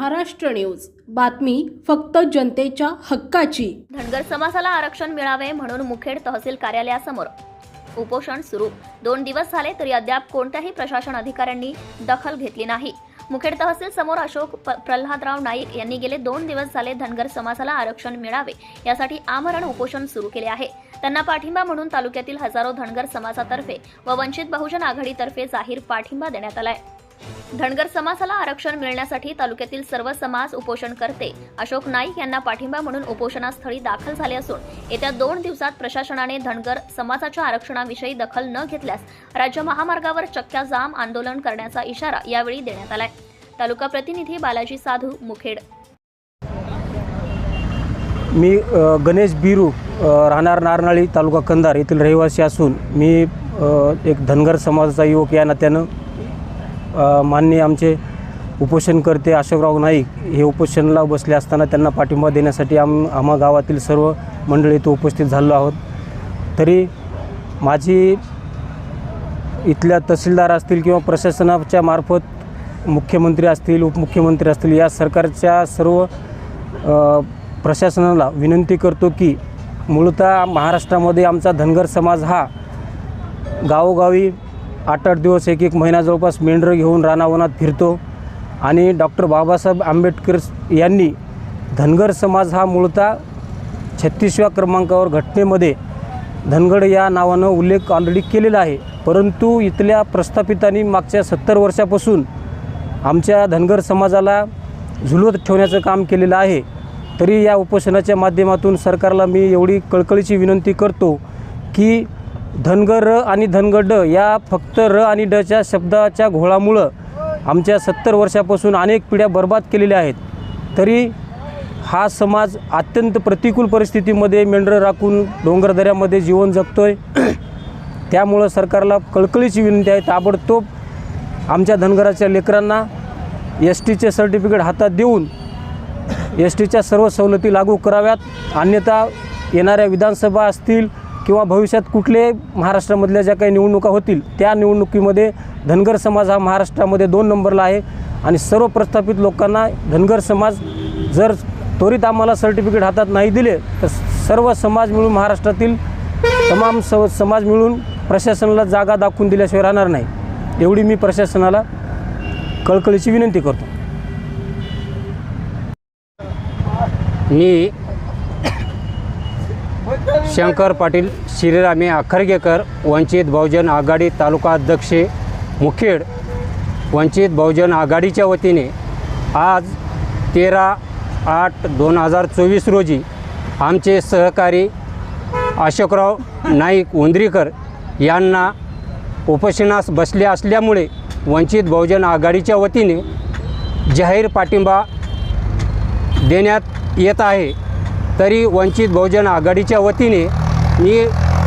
Maharashtra news. बातमी फक्त जनतेच्या हक्काची. धनगर समाजाला आरक्षण मिळावे म्हणून मुखेड तहसील कार्यालयासमोर. उपोषण सुरू. दोन दिवस झाले तरी अद्याप कोणत्याही प्रशासन अधिकाऱ्यांनी दखल घेतली नाही. मुखेड तहसील समोर अशोक प्रल्हादराव नाईक यांनी गेले दोन दिवस झाले धनगर समाजाला आरक्षण मिळावे यासाठी आमरण उपोषण सुरू केले आहे. त्यांना पाठिंबा म्हणून तालुक्यातील हजारो धनगर समाजातर्फे व वंचित बहुजन आघाडीतर्फे जाहीर पाठिंबा देण्यात आलाय. धनगर समाजाला आरक्षण मिळण्यासाठी तालुक्यातील सर्व समाज उपोषण करते. अशोक नाईक यांना पाठिंबा म्हणून उपोषणास्थळी दाखल झाले असून येत्या दोन दिवसात प्रशासनाने धनगर समाजाच्या आरक्षणाविषयी दखल न घेतल्यास राज्य महामार्गावर चक्क्या जाम आंदोलन करण्याचा इशारा यावेळी देण्यात आलाय. तालुका प्रतिनिधी बालाजी साधू मुखेड. मी गणेश बिरू राहणार नारनाळी तालुका कंधार येथील रहिवासी असून मी एक धनगर समाजाचा युवक या नात्यानं माननीय आमचे उपोषणकर्ते अशोकराव नाईक हे उपोषणाला बसले असताना त्यांना पाठिंबा देण्यासाठी आम आम्हा गावातील सर्व मंडळी इथं उपस्थित झालो आहोत. तरी माझी इथल्या तहसीलदार असतील किंवा प्रशासनाच्या मार्फत मुख्यमंत्री असतील उपमुख्यमंत्री असतील या सरकारच्या सर्व प्रशासनाला विनंती करतो की मूळतः महाराष्ट्रामध्ये आमचा धनगर समाज हा गावोगावी आठ आठ दिवस एक एक महिना जवळपास मेंढरं घेऊन रानावनात फिरतो. आणि डॉक्टर बाबासाहेब आंबेडकर यांनी धनगर समाज हा मूळतः छत्तीसव्या क्रमांकावर घटनेमध्ये धनगड या नावानं उल्लेख ऑलरेडी केलेला आहे. परंतु इथल्या प्रस्थापितांनी मागच्या सत्तर वर्षापासून आमच्या धनगर समाजाला झुलवत ठेवण्याचं काम केलेलं आहे. तरी या उपोषणाच्या माध्यमातून सरकारला मी एवढी कळकळीची विनंती करतो की धनगर र आणि धनगड या फक्त र आणि डच्या शब्दाच्या घोळामुळं आमच्या सत्तर वर्षापासून अनेक पिढ्या बर्बाद केलेल्या आहेत. तरी हा समाज अत्यंत प्रतिकूल परिस्थितीमध्ये मेंढरं राखून डोंगरदऱ्यामध्ये जीवन जगतो आहे त्यामुळं सरकारला कळकळीची विनंती आहे ताबडतोब आमच्या धनगराच्या लेकरांना एस टीचे सर्टिफिकेट हातात देऊन एस टीच्या सर्व सवलती लागू कराव्यात. अन्यथा येणाऱ्या विधानसभा असतील किंवा भविष्यात कुठले महाराष्ट्रामधल्या ज्या काही निवडणुका होतील त्या निवडणुकीमध्ये धनगर समाज हा महाराष्ट्रामध्ये दोन नंबरला आहे. आणि सर्व प्रस्थापित लोकांना धनगर समाज जर त्वरित आम्हाला सर्टिफिकेट हातात नाही दिले तर सर्व समाज मिळून महाराष्ट्रातील तमाम स समाज मिळून प्रशासनाला जागा दाखवून दिल्याशिवाय राहणार नाही. एवढी मी प्रशासनाला कळकळीची विनंती करतो. मी शंकर पाटील श्रीरामे आखरगेकर वंचित बहुजन आघाडी तालुका अध्यक्ष मुखेड वंचित बहुजन आघाडीच्या वतीने आज तेरा आठ दोन हजार चोवीस रोजी आमचे सहकारी अशोकराव नाईक उंद्रीकर यांना उपोषणास बसले असल्यामुळे वंचित बहुजन आघाडीच्या वतीने जाहीर पाठिंबा देण्यात येत आहे. तरी वंचित बहुजन आघाडीच्या वतीने मी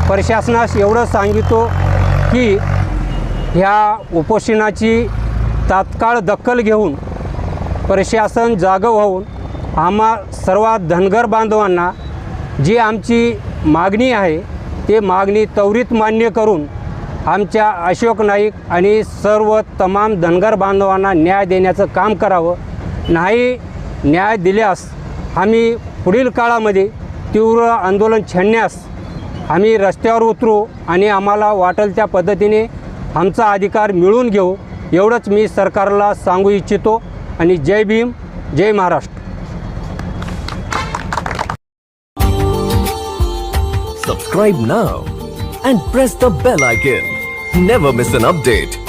प्रशासनास एवढं सांगितो की ह्या उपोषणाची तात्काळ दखल घेऊन प्रशासन जागं होऊन आम्हा सर्व धनगर बांधवांना जी आमची मागणी आहे ते मागणी त्वरित मान्य करून आमच्या अशोक नाईक आणि सर्व तमाम धनगर बांधवांना न्याय देण्याचं काम करावं. नाही न्याय दिल्यास आम्ही पुढील काळामध्ये तीव्र आंदोलन छेडण्यास आम्ही रस्त्यावर उतरू आणि आम्हाला वाटेल त्या पद्धतीने आमचा अधिकार मिळवून घेऊ एवढंच मी सरकारला सांगू इच्छितो आणि जय भीम जय Maharashtra Subscribe now and press the bell icon. Never miss an update.